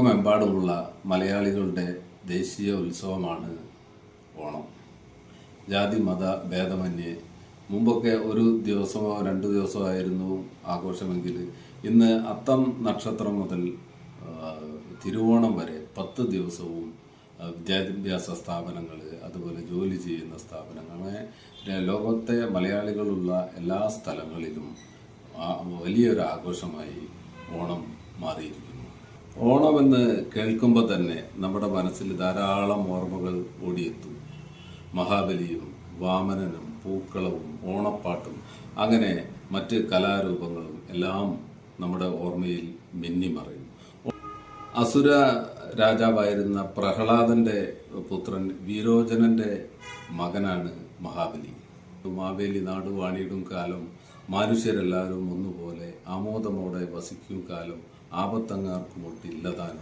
ലോകമെമ്പാടുമുള്ള മലയാളികളുടെ ദേശീയ ഉത്സവമാണ് ഓണം. ജാതി മത ഭേദമന്യേ. മുമ്പൊക്കെ ഒരു ദിവസമോ രണ്ട് ദിവസമോ ആയിരുന്നു ആഘോഷമെങ്കിൽ ഇന്ന് അത്തം നക്ഷത്രം മുതൽ തിരുവോണം വരെ പത്ത് ദിവസവും വിദ്യാഭ്യാസ സ്ഥാപനങ്ങൾ അതുപോലെ ജോലി ചെയ്യുന്ന സ്ഥാപനങ്ങൾ അങ്ങനെ ലോകത്തെ മലയാളികളുള്ള എല്ലാ സ്ഥലങ്ങളിലും വലിയൊരു ആഘോഷമായി ഓണം ഓണമെന്ന് കേൾക്കുമ്പോൾ തന്നെ നമ്മുടെ മനസ്സിൽ ധാരാളം ഓർമ്മകൾ ഓടിയെത്തും. മഹാബലിയും വാമനനും പൂക്കളവും ഓണപ്പാട്ടും അങ്ങനെ മറ്റ് കലാരൂപങ്ങളും എല്ലാം നമ്മുടെ ഓർമ്മയിൽ മിന്നിമറയും. അസുര രാജാവായിരുന്ന പ്രഹ്ലാദന്റെ പുത്രൻ വീരോചനന്റെ മകനാണ് മഹാബലി. മാവേലി നാടുവാണിയിടും കാലം മനുഷ്യരെല്ലാവരും ഒന്നുപോലെ ആമോദമോടെ വസിക്കും കാലം ആപത്തങ്ങാർക്കും ഒട്ടില്ലതാനും